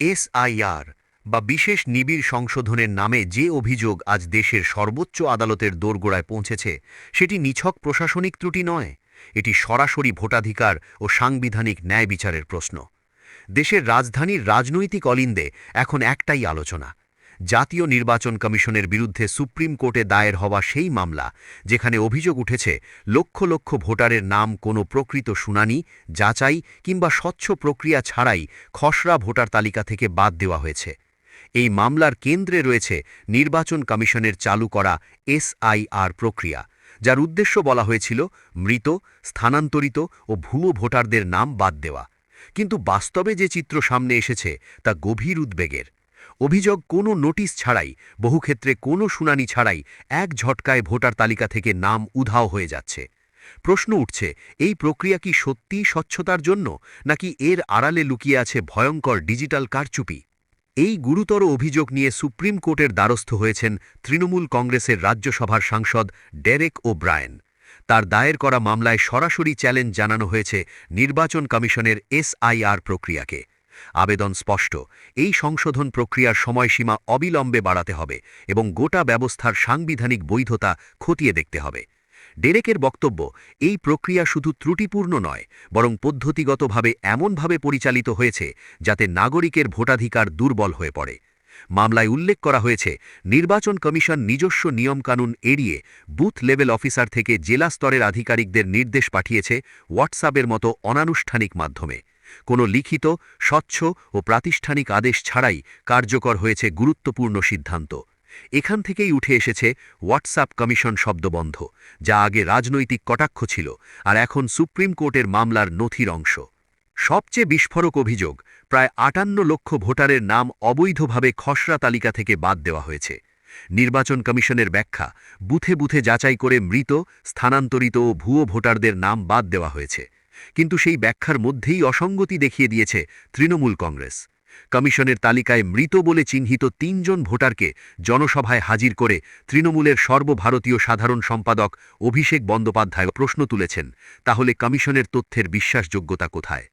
SIR বা বিশেষ নিবিড় সংশোধনের নামে যে অভিযোগ আজ দেশের সর্বোচ্চ আদালতের দোরগোড়ায় পৌঁছেছে, সেটি নিছক প্রশাসনিক ত্রুটি নয়। এটি সরাসরি ভোটাধিকার ও সাংবিধানিক ন্যায় বিচারের প্রশ্ন। দেশের রাজধানীর রাজনৈতিক অলিন্দে এখন একটাই আলোচনা জাতীয় নির্বাচন কমিশনের বিরুদ্ধে সুপ্রিম কোর্টে দায়ের হওয়া সেই মামলা, যেখানে অভিযোগ উঠেছে লক্ষ লক্ষ ভোটারের নাম কোনো প্রকৃত শুনানি, যাচাই কিংবা স্বচ্ছ প্রক্রিয়া ছাড়াই খসড়া ভোটার তালিকা থেকে বাদ দেওয়া হয়েছে। এই মামলার কেন্দ্রে রয়েছে নির্বাচন কমিশনের চালু করা এসআইআর প্রক্রিয়া, যার উদ্দেশ্য বলা হয়েছিল মৃত, স্থানান্তরিত ও ভুয়ো ভোটারদের নাম বাদ দেওয়া। কিন্তু বাস্তবে যে চিত্র সামনে এসেছে তা গভীর উদ্বেগের। অভিযোগ কোনো নোটিশ ছাড়াই, বহু ক্ষেত্রে কোনো শুনানি ছাড়াই এক ঝটকায় ভোটার তালিকা থেকে নাম উধাও হয়ে যাচ্ছে। প্রশ্ন উঠছে, এই প্রক্রিয়া কি সত্যিই স্বচ্ছতার জন্য, নাকি এর আড়ালে লুকিয়ে আছে ভয়ঙ্কর ডিজিটাল কারচুপি? এই গুরুতর অভিযোগ নিয়ে সুপ্রিম কোর্টের দ্বারস্থ হয়েছেন তৃণমূল কংগ্রেসের রাজ্যসভার সাংসদ ডেরেক ও ব্রায়েন তার দায়ের করা মামলায় সরাসরি চ্যালেঞ্জ জানানো হয়েছে নির্বাচন কমিশনের এসআইআর প্রক্রিয়াকে। আবেদন স্পষ্ট। এই সংশোধন প্রক্রিয়ার সময়সীমা অবিলম্বে বাড়াতে হবে এবং গোটা ব্যবস্থার সাংবিধানিক বৈধতা খতিয়ে দেখতে হবে। ডেরেকের বক্তব্য, এই প্রক্রিয়া শুধু ত্রুটিপূর্ণ নয়, বরং পদ্ধতিগতভাবে এমনভাবে পরিচালিত হয়েছে যাতে নাগরিকের ভোটাধিকার দুর্বল হয়ে পড়ে। মামলায় উল্লেখ করা হয়েছে, নির্বাচন কমিশন নিজস্ব নিয়মকানুন এড়িয়ে বুথ লেভেল অফিসার থেকে জেলা স্তরের আধিকারিকদের নির্দেশ পাঠিয়েছে হোয়াটসঅ্যাপের মতো অনানুষ্ঠানিক মাধ্যমে। কোনো লিখিত, স্বচ্ছ ও প্রাতিষ্ঠানিক আদেশ ছাড়াই কার্যকর হয়েছে গুরুত্বপূর্ণ সিদ্ধান্ত। এখান থেকেই উঠে এসেছে হোয়াটসঅ্যাপ কমিশন শব্দবন্ধ, যা আগে রাজনৈতিক কটাক্ষ ছিল আর এখন সুপ্রিম কোর্টের মামলার নথির অংশ। সবচেয়ে বিস্ফোরক অভিযোগ, প্রায় আটান্ন লক্ষ ভোটারের নাম অবৈধভাবে খসড়া তালিকা থেকে বাদ দেওয়া হয়েছে। নির্বাচন কমিশনের ব্যাখ্যা, বুথে বুথে যাচাই করে মৃত, স্থানান্তরিত ও ভুয়ো ভোটারদের নাম বাদ দেওয়া হয়েছে। কিন্তু সেই ব্যাখ্যার মধ্যেই অসঙ্গতি দেখিয়ে দিয়েছে তৃণমূল কংগ্রেস। কমিশনের তালিকায় মৃত বলে চিহ্নিত তিনজন ভোটারকে জনসভায় হাজির করে তৃণমূলের সর্বভারতীয় সাধারণ সম্পাদক অভিষেক বন্দ্যোপাধ্যায় প্রশ্ন তুলেছেন, তাহলে কমিশনের তথ্যের বিশ্বাসযোগ্যতা কোথায়?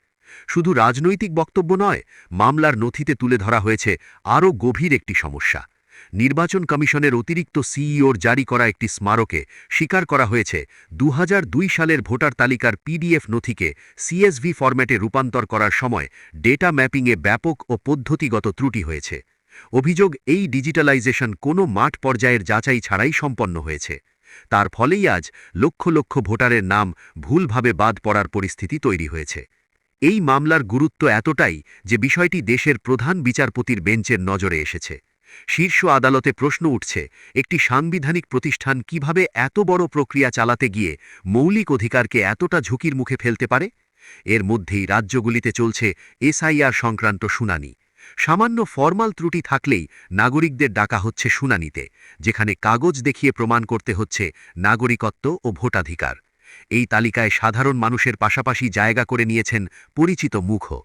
শুধু রাজনৈতিক বক্তব্য নয়, মামলার নথিতে তুলে ধরা হয়েছে আরও গভীর একটি সমস্যা। নির্বাচন কমিশনের অতিরিক্ত সিইওর জারি করা একটি স্মারকে স্বীকার করা হয়েছে। দু হাজার দুই সালের ভোটার তালিকার পিডিএফ নথিকে সিএসভি ফরম্যাটে রূপান্তর করার সময় ডেটা ম্যাপিংয়ে ব্যাপক ও পদ্ধতিগত ত্রুটি হয়েছে। অভিযোগ এই ডিজিটালাইজেশন কোনো মাঠ পর্যায়ের যাচাই ছাড়াই সম্পন্ন হয়েছে। তার ফলেই আজ লক্ষ লক্ষ ভোটারের নাম ভুলভাবে বাদ পড়ার পরিস্থিতি তৈরি হয়েছে। এই মামলার গুরুত্ব এতটাই যে বিষয়টি দেশের প্রধান বিচারপতির বেঞ্চের নজরে এসেছে। শীর্ষ আদালতে প্রশ্ন উঠছে, একটি সাংবিধানিক প্রতিষ্ঠান কীভাবে এত বড় প্রক্রিয়া চালাতে গিয়ে মৌলিক অধিকারকে এতটা ঝুঁকির মুখে ফেলতে পারে? এর মধ্যেই রাজ্যগুলিতে চলছে এসআইআর সংক্রান্ত শুনানি। সামান্য ফরমাল ত্রুটি থাকলেই নাগরিকদের ডাকা হচ্ছে শুনানিতে, যেখানে কাগজ দেখিয়ে প্রমাণ করতে হচ্ছে নাগরিকত্ব ও ভোটাধিকার। এই তালিকায় সাধারণ মানুষের পাশাপাশি জায়গা করে নিয়েছেন পরিচিত মুখও।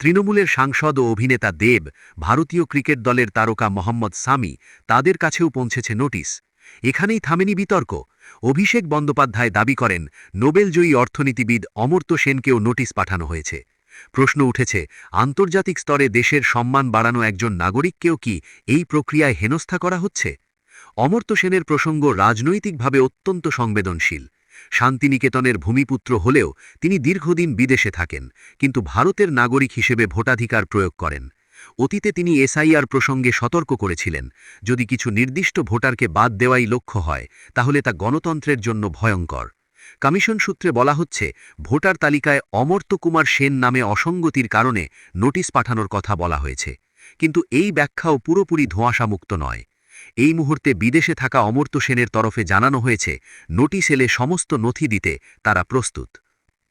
তৃণমূলের সাংসদ ও অভিনেতা দেব, ভারতীয় ক্রিকেট দলের তারকা মোহাম্মদ সামি, তাদের কাছেও পৌঁছেছে নোটিশ। এখানেই থামেনি বিতর্ক। অভিষেক বন্দ্যোপাধ্যায় দাবি করেন, নোবেলজয়ী অর্থনীতিবিদ অমর্ত্য সেনকেও নোটিশ পাঠানো হয়েছে। প্রশ্ন উঠেছে, আন্তর্জাতিক স্তরে দেশের সম্মান বাড়ানো একজন নাগরিককেও কি এই প্রক্রিয়ায় হেনস্থা করা হচ্ছে? অমর্ত্য সেনের প্রসঙ্গ রাজনৈতিকভাবে অত্যন্ত সংবেদনশীল। শান্তিনিকেতনের ভূমিপুত্র হলেও তিনি দীর্ঘদিন বিদেশে থাকেন, কিন্তু ভারতের নাগরিক হিসেবে ভোটাধিকার প্রয়োগ করেন। অতীতে তিনি এসআইআর প্রসঙ্গে সতর্ক করেছিলেন, যদি কিছু নির্দিষ্ট ভোটারকে বাদ দেওয়াই লক্ষ্য হয়, তাহলে তা গণতন্ত্রের জন্য ভয়ঙ্কর। কমিশন সূত্রে বলা হচ্ছে, ভোটার তালিকায় অমর্ত্য কুমার সেন নামে অসঙ্গতির কারণে নোটিশ পাঠানোর কথা বলা হয়েছে। কিন্তু এই ব্যাখ্যাও পুরোপুরি ধোঁয়াশামুক্ত নয়। এই মুহূর্তে বিদেশে থাকা অমর্ত্য সেনের তরফে জানানো হয়েছে, নোটিশ এলে সমস্ত নথি দিতে তারা প্রস্তুত।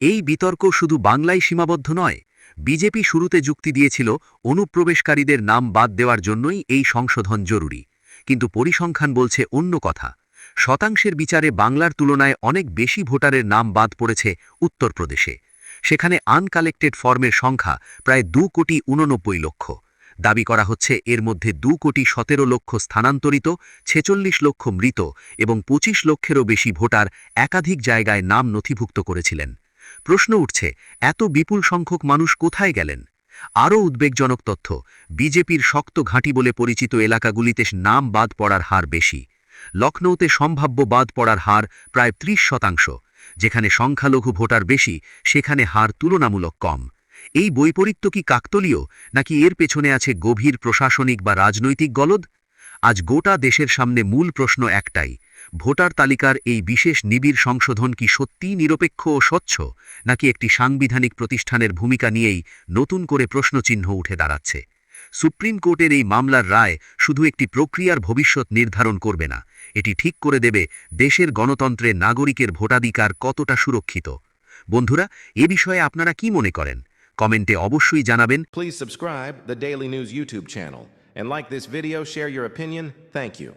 এই বিতর্ক শুধু বাংলায় সীমাবদ্ধ নয়, বিজেপি শুরুতে যুক্তি দিয়েছিল অনুপ্রবেশকারীদের নাম বাদ দেওয়ার জন্যই এই সংশোধন জরুরি। কিন্তু পরিসংখ্যান বলছে অন্য কথা, শতাংশের বিচারে বাংলার তুলনায় অনেক বেশি ভোটারের নাম বাদ পড়েছে উত্তরপ্রদেশে। সেখানে আনকালেক্টেড ফর্মের সংখ্যা প্রায় দু কোটি উননব্বই লক্ষ। দাবি করা হচ্ছে এর মধ্যে দু কোটি সতেরো লক্ষ স্থানান্তরিত, ছেচল্লিশ লক্ষ মৃত এবং ২৫ লক্ষেরও বেশি ভোটার একাধিক জায়গায় নাম নথিভুক্ত করেছিলেন। প্রশ্ন উঠছে, এত বিপুল সংখ্যক মানুষ কোথায় গেলেন? আরও উদ্বেগজনক তথ্য, বিজেপির শক্ত ঘাঁটি বলে পরিচিত এলাকাগুলিতে নাম বাদ পড়ার হার বেশি। লখনৌতে সম্ভাব্য বাদ পড়ার হার প্রায় ত্রিশ শতাংশ। যেখানে সংখ্যালঘু ভোটার বেশি, সেখানে হার তুলনামূলক কম। এই বৈপরীত্য কি কাকতলীয়, নাকি এর পেছনে আছে গভীর প্রশাসনিক বা রাজনৈতিক গলদ? আজ গোটা দেশের সামনে মূল প্রশ্ন একটাই, ভোটার তালিকার এই বিশেষ নিবিড় সংশোধন কি সত্যিই নিরপেক্ষ ও স্বচ্ছ, নাকি একটি সাংবিধানিক প্রতিষ্ঠানের ভূমিকা নিয়েই নতুন করে প্রশ্নচিহ্ন উঠে দাঁড়াচ্ছে? সুপ্রিম কোর্টের এই মামলার রায় শুধু একটি প্রক্রিয়ার ভবিষ্যৎ নির্ধারণ করবে না, এটি ঠিক করে দেবে দেশের গণতন্ত্রে নাগরিকের ভোটাধিকার কতটা সুরক্ষিত। বন্ধুরা, এ বিষয়ে আপনারা কি মনে করেন? কমেন্টে অবশ্যই জানাবেন Please subscribe the Daily News YouTube channel and like this video, share your opinion. Thank you.